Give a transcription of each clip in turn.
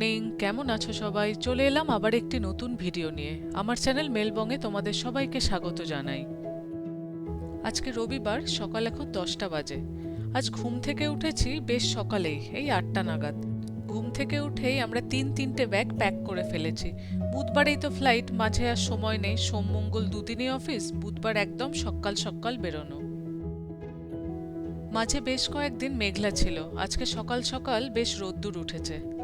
Morning কেমন আছো সবাই? চলে এলাম আবার একটি নতুন ভিডিও নিয়ে। আমার চ্যানেল মেলবঙ্গে তোমাদের সবাইকে স্বাগত জানাই। আজকে রবিবার, সকাল এখন দশটা বাজে। আজ ঘুম থেকে উঠেছি বেশ সকালেই, এই আটটা নাগাদ। ঘুম থেকে উঠেই আমরা তিন তিনটে ব্যাগ প্যাক করে ফেলেছি। বুধবারেই তো ফ্লাইট, মাঝে আর সময় নেই। সোম, মঙ্গল দুদিনই অফিস, বুধবার একদম সকাল সকাল বেরোনো। মাঝে বেশ কয়েকদিন মেঘলা ছিল। আজকে সকাল সকাল বেশ রোদ্দুর উঠেছে।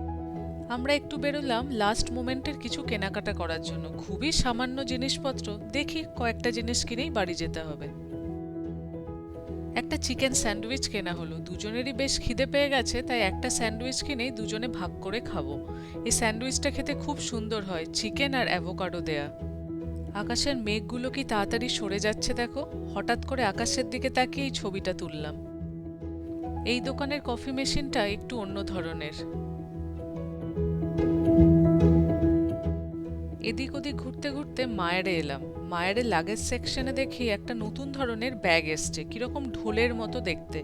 আমরা একটু বেরোলাম লাস্ট মোমেন্টের কিছু কেনাকাটা করার জন্য। খুবই সামান্য জিনিসপত্র। দেখি কয়েকটা জিনিস কিনেই বাড়ি যেতে হবে। একটা চিকেন স্যান্ডউইচ কেনা হলো। দুজনেরই বেশ খিদে পেয়ে গেছে, তাই একটা স্যান্ডউইচ কিনেই দুজনে ভাগ করে খাব। এই স্যান্ডউইচটা খেতে খুব সুন্দর হয় চিকেন আর অ্যাভোকাডো দেয়া। আকাশের মেঘগুলো কি তাড়াতাড়ি সরে যাচ্ছে দেখো? হঠাৎ করে আকাশের দিকে তাকিয়ে এই ছবিটা তুললাম। এই দোকানের কফি মেশিনটা একটু অন্য ধরনের। এদিক ওদিক ঘুরতে ঘুরতে মায়েরে এলাম। মায়ের লাগেজ সেকশনে দেখি একটা নতুন ধরনের ব্যাগ এসছে, কীরকম ঢোলের মতো দেখতে।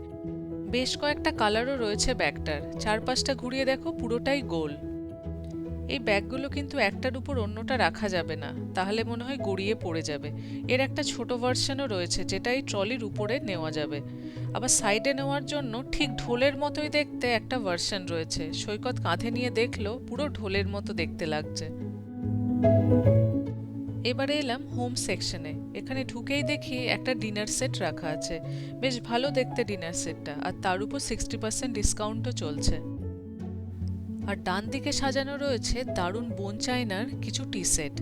বেশ কয়েকটা কালারও রয়েছে ব্যাগটার। চারপাশটা ঘুরিয়ে দেখো, পুরোটাই গোল। এই ব্যাগগুলো কিন্তু একটার উপর অন্যটা রাখা যাবে না, তাহলে মনে হয় গড়িয়ে পড়ে যাবে। এর একটা ছোট ভার্সনও রয়েছে যেটা এই ট্রলির উপরে নেওয়া যাবে। আবার সাইডে নেওয়ার জন্য ঠিক ঢোলের মতোই দেখতে একটা ভার্সন রয়েছে। সৈকত কাঁধে নিয়ে দেখল, পুরো ঢোলের মতো দেখতে লাগছে। এবারে এলাম হোম সেকশনে। এখানে ঢুকেই দেখি একটা ডিনার সেট রাখা আছে। বেশ ভালো দেখতে ডিনার সেটটা, আর তার উপর সিক্সটি পার্সেন্ট ডিসকাউন্টও চলছে। আর ডান দিকে সাজানো রয়েছে দারুণ বোন চাইনার কিছু টি সেট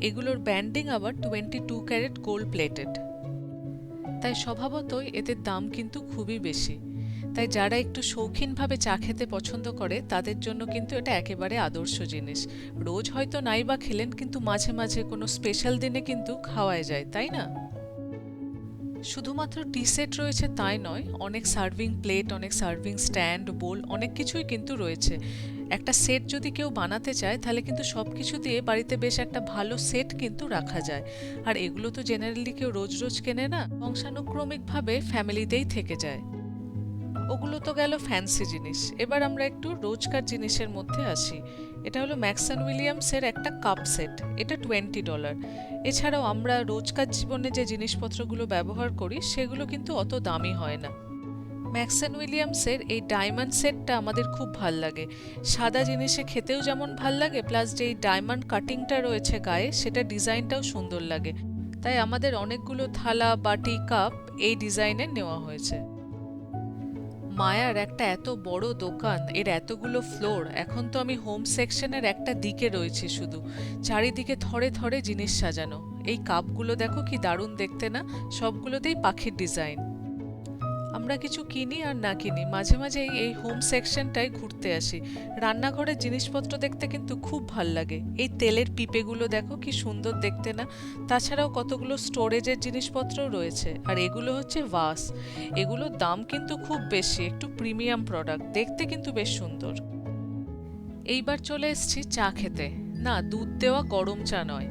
এগুলোর ব্যান্ডিং আবার twenty two carat gold plated তাই স্বভাবতই এদের দাম কিন্তু খুবই বেশি। তাই যারা একটু শৌখিনভাবে চা খেতে পছন্দ করে, তাদের জন্য কিন্তু এটা একেবারে আদর্শ জিনিস। রোজ হয়তো নাই বা খেলেন, কিন্তু মাঝে মাঝে কোনো স্পেশাল দিনে কিন্তু খাওয়াই যায়, তাই না? শুধুমাত্র টি সেট রয়েছে তাই নয়, অনেক সার্ভিং প্লেট, অনেক সার্ভিং স্ট্যান্ড, বোল, অনেক কিছুই কিন্তু রয়েছে। একটা সেট যদি কেউ বানাতে চায়, তাহলে কিন্তু সব কিছু দিয়ে বাড়িতে বেশ একটা ভালো সেট কিন্তু রাখা যায়। আর এগুলো তো জেনারেলি কেউ রোজ রোজ কেনে না, বংশানুক্রমিকভাবে ফ্যামিলিতেই থেকে যায়। ওগুলো তো গেল ফ্যান্সি জিনিস। এবার আমরা একটু রোজকার জিনিসের মধ্যে আসি। এটা হলো ম্যাক্সন উইলিয়ামসের একটা কাপ সেট, এটা টোয়েন্টি ডলার এছাড়াও আমরা রোজকার জীবনে যে জিনিসপত্রগুলো ব্যবহার করি, সেগুলো কিন্তু অত দামি হয় না। ম্যাক্সন উইলিয়ামসের এই ডায়মন্ড সেটটা আমাদের খুব ভালো লাগে। সাদা জিনিসে খেতেও যেমন ভালো লাগে প্লাস যে এই ডায়মন্ড কাটিংটা রয়েছে গায়ে, সেটা ডিজাইনটাও সুন্দর লাগে। তাই আমাদের অনেকগুলো থালা, বাটি কাপ এই ডিজাইনের নেওয়া হয়েছে। মায়ার একটা এত বড় দোকান, এর এতগুলো ফ্লোর এখন তো আমি হোম সেকশনের একটা দিকে রয়েছি শুধু। চারিদিকে থরে থরে জিনিস সাজানো। এই কাপগুলো দেখো কি দারুণ দেখতে না? সবগুলোতেই পাখির ডিজাইন আমরা কিছু কিনি আর না কিনি। মাঝে মাঝে এই হোম সেকশনটাই ঘুরতে আসি। রান্নাঘরের জিনিসপত্র দেখতে কিন্তু খুব ভালো লাগে। এই তেলের পিপেগুলো দেখো, কি সুন্দর দেখতে না? তাছাড়াও কতগুলো স্টোরেজের জিনিসপত্রও রয়েছে। আর এগুলো হচ্ছে ভাস। এগুলোর দাম কিন্তু খুব বেশি, একটু প্রিমিয়াম প্রোডাক্ট দেখতে কিন্তু বেশ সুন্দর। এইবার চলে এসছি চা খেতে। না, দুধ দেওয়া গরম চা নয়।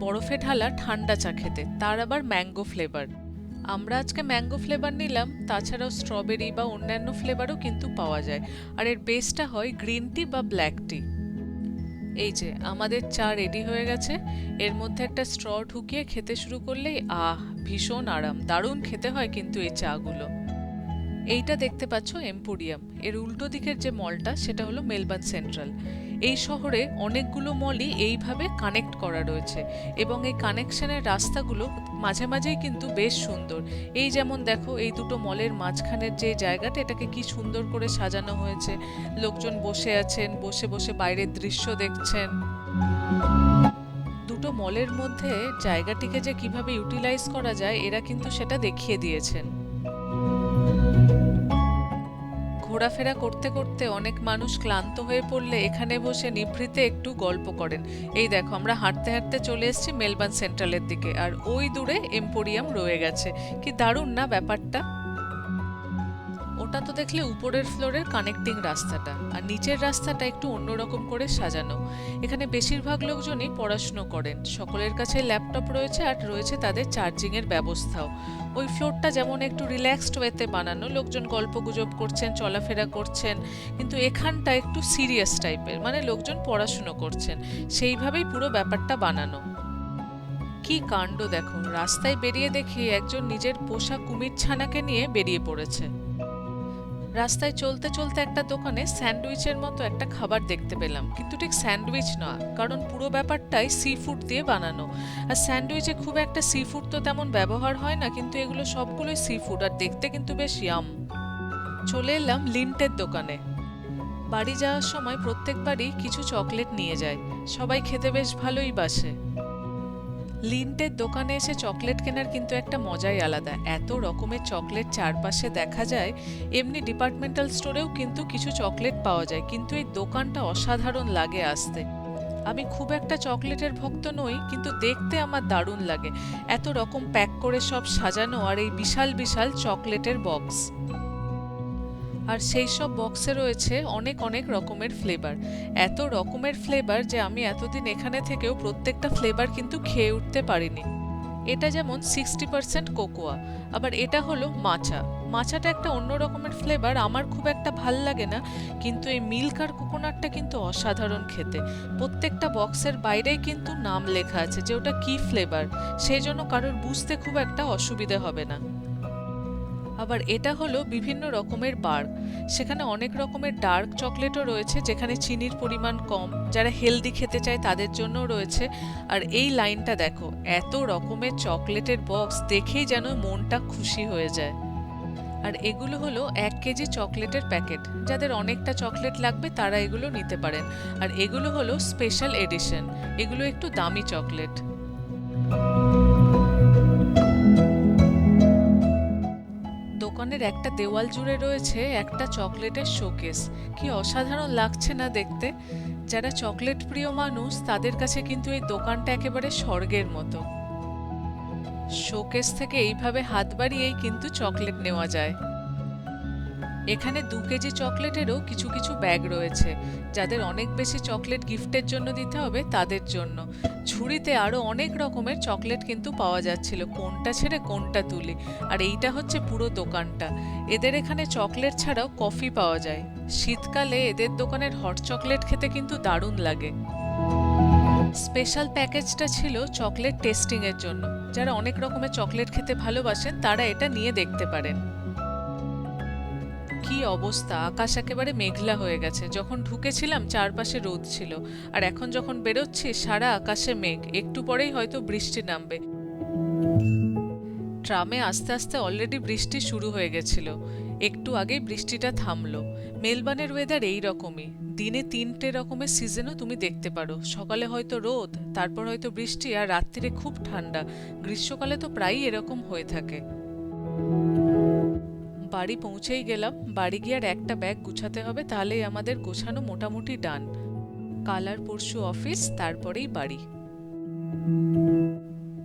বরফে ঢালা ঠান্ডা চা খেতে। তার আবার ম্যাঙ্গো ফ্লেভার আমরা আজকে ম্যাঙ্গো ফ্লেভার নিলাম, তাছাড়াও স্ট্রবেরি বা অন্যান্য ফ্লেভারও কিন্তু পাওয়া যায়। আর এর বেসটা হয় গ্রিন টি বা ব্ল্যাক টি এই যে, আমাদের চা রেডি হয়ে গেছে। এর মধ্যে একটা স্ট্র ঢুকিয়ে খেতে শুরু করলেই আহ, ভীষণ আরাম। দারুণ খেতে হয় কিন্তু এই চাগুলো। এইটা দেখতে পাচ্ছ এম্পোরিয়াম এর উল্টো দিকের যে মলটা সেটা হলো মেলবার্ন সেন্ট্রাল এই শহরে অনেকগুলো মলই এইভাবে কানেক্ট করা রয়েছে এবং এই কানেকশনের রাস্তাগুলো মাঝে মাঝেই কিন্তু বেশ সুন্দর। এই যেমন দেখো, এই দুটো মলের মাঝখানের যে জায়গাটা, এটাকে কি সুন্দর করে সাজানো হয়েছে। লোকজন বসে আছেন, বসে বসে বাইরের দৃশ্য দেখছেন। দুটো মলের মধ্যে জায়গাটিকে যে কীভাবে ইউটিলাইজ করা যায়, এরা কিন্তু সেটা দেখিয়ে দিয়েছেন। ঘোরাফেরা করতে করতে অনেক মানুষ ক্লান্ত হয়ে পড়লে এখানে বসে নিভৃতে একটু গল্প করেন। এই দেখো, আমরা হাঁটতে হাঁটতে চলে এসেছি মেলবার্ন সেন্ট্রালের দিকে, আর ওই দূরে এম্পোরিয়াম রয়ে গেছে। কি দারুণ না ব্যাপারটা? ওটা তো দেখলে উপরের ফ্লোরের কানেক্টিং রাস্তাটা, আর নিচের রাস্তাটা একটু অন্যরকম করে সাজানো। এখানে বেশিরভাগ লোকজনই পড়াশুনো করেন, সকলের কাছে ল্যাপটপ রয়েছে আর রয়েছে তাদের চার্জিংয়ের ব্যবস্থাও। ওই ফ্লোরটা যেমন একটু রিল্যাক্সড ওয়েতে বানানো, লোকজন গল্পগুজব করছেন, চলাফেরা করছেন, কিন্তু এখানটা একটু সিরিয়াস টাইপের মানে লোকজন পড়াশুনো করছেন, সেইভাবেই পুরো ব্যাপারটা বানানো। কি কাণ্ড দেখো, রাস্তায় বেরিয়ে দেখি একজন নিজের পোষা কুমির ছানাকে নিয়ে বেরিয়ে পড়েছে। রাস্তায় চলতে চলতে একটা দোকানে স্যান্ডউইচের মতো একটা খাবার দেখতে পেলাম। কিন্তু ঠিক স্যান্ডউইচ নয় কারণ পুরো ব্যাপারটাই সি ফুড দিয়ে বানানো। আর স্যান্ডউইচে খুব একটা সি ফুড তো তেমন ব্যবহার হয় না, কিন্তু এগুলো সবগুলোই সি ফুড আর দেখতে কিন্তু বেশ ইয়াম চলে এলাম লিন্টের দোকানে। বাড়ি যাওয়ার সময় প্রত্যেকবারই কিছু চকলেট নিয়ে যায়। সবাই খেতে বেশ ভালোই বাসে। লিন্টের দোকানে এসে চকলেট কেনার কিন্তু একটা মজাই আলাদা। এত রকমের চকলেট চারপাশে দেখা যায়, এমনি ডিপার্টমেন্টাল স্টোরেও কিন্তু কিছু চকলেট পাওয়া যায়, কিন্তু এই দোকানটা অসাধারণ লাগে আসতে। আমি খুব একটা চকলেটের ভক্ত নই, কিন্তু দেখতে আমার দারুণ লাগে। এত রকম প্যাক করে সব সাজানো আর এই বিশাল বিশাল চকলেটের বক্স। আর সেই সব বক্সে রয়েছে অনেক অনেক রকমের ফ্লেভার এত রকমের ফ্লেভার যে আমি এতদিন এখানে থেকেও প্রত্যেকটা ফ্লেভার কিন্তু খেয়ে উঠতে পারিনি। এটা যেমন সিক্সটি পার্সেন্ট কোকোয়া আবার এটা হলো মাচা মাচাটা একটা অন্য রকমের ফ্লেভার আমার খুব একটা ভালো লাগে না, কিন্তু এই মিল্ক আর কোকোনাটটা কিন্তু অসাধারণ খেতে। প্রত্যেকটা বক্সের বাইরেই কিন্তু নাম লেখা আছে যে ওটা কী ফ্লেভার সেই জন্য কারোর বুঝতে খুব একটা অসুবিধে হবে না। আবার এটা হলো বিভিন্ন রকমের বার সেখানে অনেক রকমের ডার্ক চকলেটও রয়েছে, যেখানে চিনির পরিমাণ কম। যারা হেলদি খেতে চায় তাদের জন্য রয়েছে। আর এই লাইনটা দেখো, এত রকমের চকলেটের বক্স দেখেই যেন মনটা খুশি হয়ে যায়। আর এগুলো হলো এক কেজি চকলেটের প্যাকেট। যাদের অনেকটা চকলেট লাগবে তারা এগুলো নিতে পারেন। আর এগুলো হলো স্পেশাল এডিশন। এগুলো একটু দামি চকলেট। দোকানের একটা দেওয়াল জুড়ে রয়েছে একটা চকলেটের শোকেস। কি অসাধারণ লাগছে না দেখতে। যারা চকলেট প্রিয় মানুষ, তাদের কাছে কিন্তু এই দোকানটা একেবারে স্বর্গের মতো। শোকেস থেকে এইভাবে হাত বাড়িয়েই কিন্তু চকলেট নেওয়া যায়। এখানে দু কেজি চকলেটেরও কিছু কিছু ব্যাগ রয়েছে, যাদের অনেক বেশি চকলেট গিফটের জন্য দিতে হবে তাদের জন্য। ঝুড়িতে আরও অনেক রকমের চকলেট কিন্তু পাওয়া যাচ্ছিল, কোনটা ছেড়ে কোনটা তুলি। আর এইটা হচ্ছে পুরো দোকানটা। এদের এখানে চকলেট ছাড়াও কফি পাওয়া যায়। শীতকালে এদের দোকানের হট চকলেট খেতে কিন্তু দারুণ লাগে। স্পেশাল প্যাকেজটা ছিল চকলেট টেস্টিংয়ের জন্য। যারা অনেক রকমের চকলেট খেতে ভালোবাসেন, তারা এটা নিয়ে দেখতে পারেন। কি অবস্থা? আকাশ একেবারে মেঘলা হয়ে গেছে। যখন ঢুকেছিলাম, চারপাশে রোদ ছিল। আর এখন যখন বেরোচ্ছি, সারা আকাশে মেঘ। একটু পরেই হয়তো বৃষ্টি নামবে। ট্রামে আস্তে আস্তে অলরেডি বৃষ্টি শুরু হয়ে গেছিল। একটু আগেই বৃষ্টিটা থামলো। মেলবানের ওয়েদার এই রকমই। দিনে তিনটে রকমের সিজনও তুমি দেখতে পারো। সকালে হয়তো রোদ, তারপর হয়তো বৃষ্টি আর রাত্রিরে খুব ঠান্ডা। গ্রীষ্মকালে তো প্রায়ই এরকম হয়ে থাকে। বাড়ি পৌঁছেই গেলাম, বাড়ি গিয়ে আর একটা ব্যাগ গুছাতে হবে, তাহলেই আমাদের গোছানো মোটামুটি ডান কাল আর পরশু অফিস তারপরেই বাড়ি।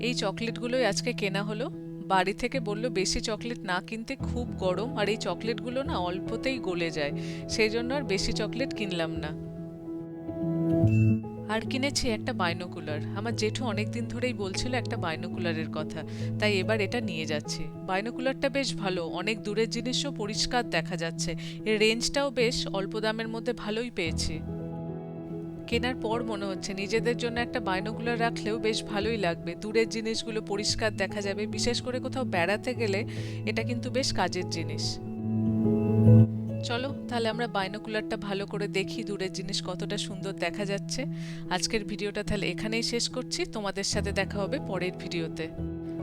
এই চকলেটগুলোই আজকে কেনা হলো। বাড়ি থেকে বলল, বেশি চকলেট না কিনতে খুব গরম, আর এই চকলেটগুলো না অল্পতেই গলে যায়। সেই জন্য আর বেশি চকলেট কিনলাম না। আর কিনেছি একটা বাইনোকুলার। আমার জেঠু অনেক দিন ধরেই বলছিল একটা বাইনোকুলারের কথা। তাই এবার এটা নিয়ে যাচ্ছি। বাইনোকুলারটা বেশ ভালো। অনেক দূরের জিনিসও পরিষ্কার দেখা যাচ্ছে। এর রেঞ্জটাও বেশ অল্প দামের মধ্যে ভালোই পেয়েছি। কেনার পর মনে হচ্ছে নিজেদের জন্য একটা বাইনোকুলার রাখলেও বেশ ভালোই লাগবে। দূরের জিনিসগুলো পরিষ্কার দেখা যাবে। বিশেষ করে কোথাও বেড়াতে গেলে এটা কিন্তু বেশ কাজের জিনিস। চলো, তাহলে আমরা বাইনোকুলারটা ভালো করে দেখি দূরের জিনিস কতটা সুন্দর দেখা যাচ্ছে। আজকের ভিডিওটা তাহলে এখানেই শেষ করছি। তোমাদের সাথে দেখা হবে পরের ভিডিওতে।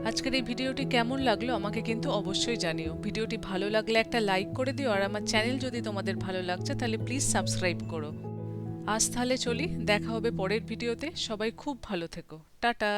আজকের এই ভিডিওটি কেমন লাগল আমাকে কিন্তু অবশ্যই জানিও। ভিডিওটি ভালো লাগলে একটা লাইক করে দিও, আর আমার চ্যানেল যদি তোমাদের ভালো লাগছে তাহলে প্লিজ সাবস্ক্রাইব করো। আজ তাহলে চলি, দেখা হবে পরের ভিডিওতে। সবাই খুব ভালো থেকো। টাটা!